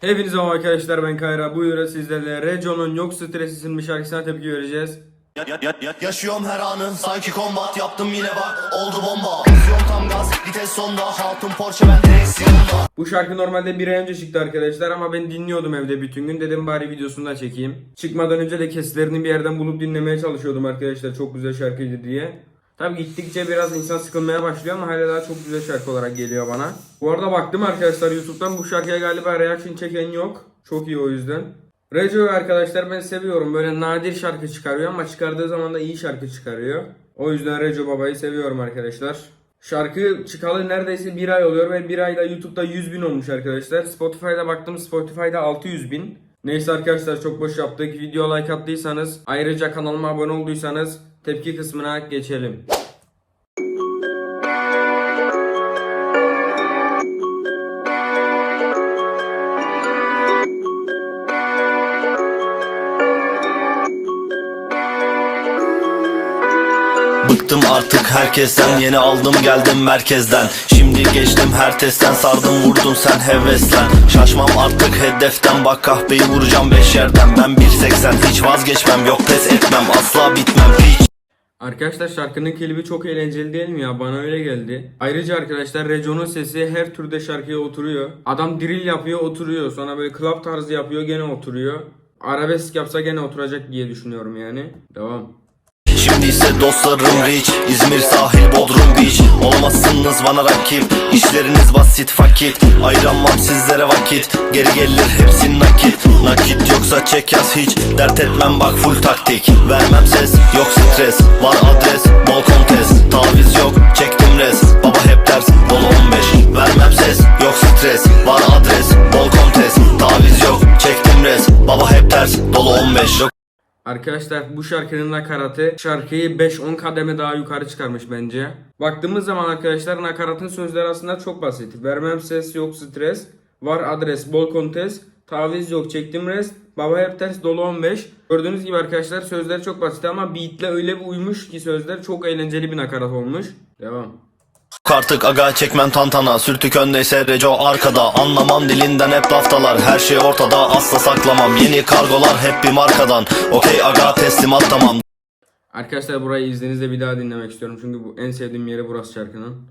Hepinize merhaba arkadaşlar ben Kayra. Bu yura sizlerle Rejo'nun Yok Stres isimli şarkısına tepki vereceğiz. Ya- ya- ya- ya- Yaşıyorum her anı sanki kombat yaptım yine bak oldu bomba Pozisyon tam gaz vites sonda hatun Porsche ben direksiyonda Bu şarkı normalde bir ay önce çıktı arkadaşlar ama ben dinliyordum evde bütün gün. Dedim bari videosunu da çekeyim. Çıkmadan önce de kesitlerini bir yerden bulup dinlemeye çalışıyordum arkadaşlar. Çok güzel şarkıydı diye. Tabi gittikçe biraz insan sıkılmaya başlıyor ama hala daha çok güzel şarkı olarak geliyor bana. Bu arada baktım arkadaşlar YouTube'dan bu şarkıya galiba reaction çeken yok. Çok iyi o yüzden. Rejo'yu arkadaşlar ben seviyorum. Böyle nadir şarkı çıkarıyor ama çıkardığı zaman da iyi şarkı çıkarıyor. O yüzden Rejo Baba'yı seviyorum arkadaşlar. Şarkı çıkalı neredeyse bir ay oluyor ve bir ayda YouTube'da 100 bin olmuş arkadaşlar. Spotify'da baktım Spotify'da 600 bin. Neyse arkadaşlar çok boş yaptık. Video like attıysanız ayrıca kanalıma abone olduysanız tepki kısmına geçelim. Bıktım artık herkesten Yeni aldım geldim merkezden. Şimdi geçtim her testten Sardım vurdun sen heveslen. Şaşmam artık hedeften Bak kahveyi vuracağım beş yerden. Ben 1.80 hiç vazgeçmem Yok pes etmem asla bitmem Hiç Arkadaşlar şarkının klibi çok eğlenceli değil mi ya? Bana öyle geldi. Ayrıca arkadaşlar Rejo'nun sesi her türde şarkıya oturuyor. Adam drill yapıyor oturuyor. Sonra böyle club tarzı yapıyor gene oturuyor. Arabesk yapsa gene oturacak diye düşünüyorum yani. Devam. Şimdi ise dostlarım rich. İzmir sahil Bodrum beach. Olmazsınız bana rakip İşleriniz basit fakit Ayıramam sizlere vakit. Geri gelir hepsi nakit. Nakit yoksa çek yaz hiç. Dert etmem bak full taktik. Vermem ses yok stres. Var adres bol kontes. Taviz yok çektim res. Baba hep ders bol 15 Vermem ses yok stres. Var adres bol kontes. Taviz yok çektim res. Baba hep ters dolu 15 Yok Arkadaşlar bu şarkının nakaratı şarkıyı 5-10 kademe daha yukarı çıkarmış bence. Baktığımız zaman arkadaşlar nakaratın sözleri aslında çok basit. Vermem ses yok stres. Var adres bol kontes. Taviz yok çektim rest. Baba hep ters dolu 15. Gördüğünüz gibi arkadaşlar sözler çok basit ama beatle öyle bir uymuş ki sözler çok eğlenceli bir nakarat olmuş. Devam. Artık aga çekmem tantana Sürtük öndeyse Reco arkada Anlamam dilinden hep laftalar Her şey ortada asla saklamam Yeni kargolar hep bir markadan Okey aga teslimat tamam Arkadaşlar burayı izninizle bir daha dinlemek istiyorum. Çünkü bu en sevdiğim yeri burası şarkının.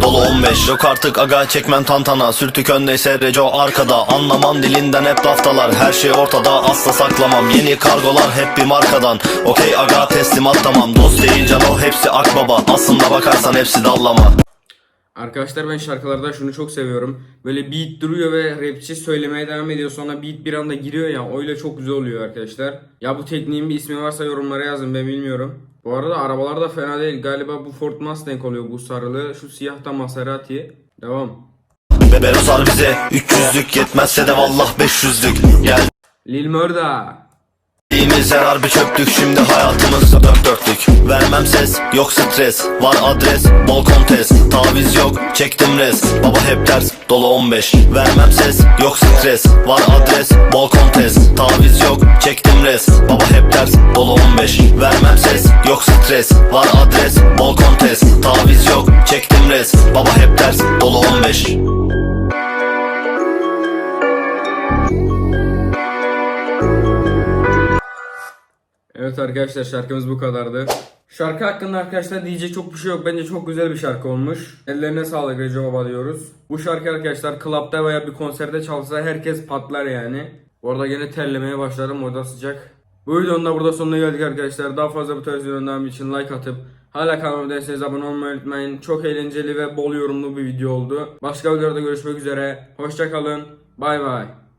Dolu 15 Yok artık aga çekmem tantana. Sürtük öndeyse Reco arkada. Anlamam dilinden hep laftalar Her şey ortada asla saklamam. Yeni kargolar hep bir markadan. Okey aga teslimat tamam. Dost değil cano hepsi akbaba. Aslında bakarsan hepsi dallama Arkadaşlar ben şarkılarda şunu çok seviyorum. Böyle beat duruyor ve rapçi söylemeye devam ediyor. Sonra beat bir anda giriyor ya. Öyle çok güzel oluyor arkadaşlar. Ya bu tekniğin bir ismi varsa yorumlara yazın ben bilmiyorum. Bu arada arabalar da fena değil. Galiba bu Ford Mustang oluyor bu sarılı. Şu siyah da Maserati. Devam. Bebe sar bize 300'lük yetmezse de vallah 500'lük Gel Lil Murda. Dediğimiz yer harbi çöplük şimdi hayatımız dört Vermem ses yok stres. Var adres bol kontes. Taviz yok çektim res baba hep ters dolu 15 Vermem ses yok stres. Var adres bol kontes. Taviz yok çektim res baba hep ters dolu 15 Vermem ses yok stres. Var adres bol kontes. Taviz yok çektim res baba hep ters dolu 15 Evet arkadaşlar şarkımız bu kadardı. Şarkı hakkında arkadaşlar diyecek çok bir şey yok. Bence çok güzel bir şarkı olmuş. Ellerine sağlık Recep Baba diyoruz. Bu şarkı arkadaşlar klapta veya bir konserde çalsa herkes patlar yani. Orada gene terlemeye başlarım orada sıcak. Bu videonun da burada sonuna geldik arkadaşlar. Daha fazla bu tarz videoların devamı için like atıp hala kanalıma değilseniz abone olmayı unutmayın. Çok eğlenceli ve bol yorumlu bir video oldu. Başka videoda görüşmek üzere. Hoşçakalın. Bay bay.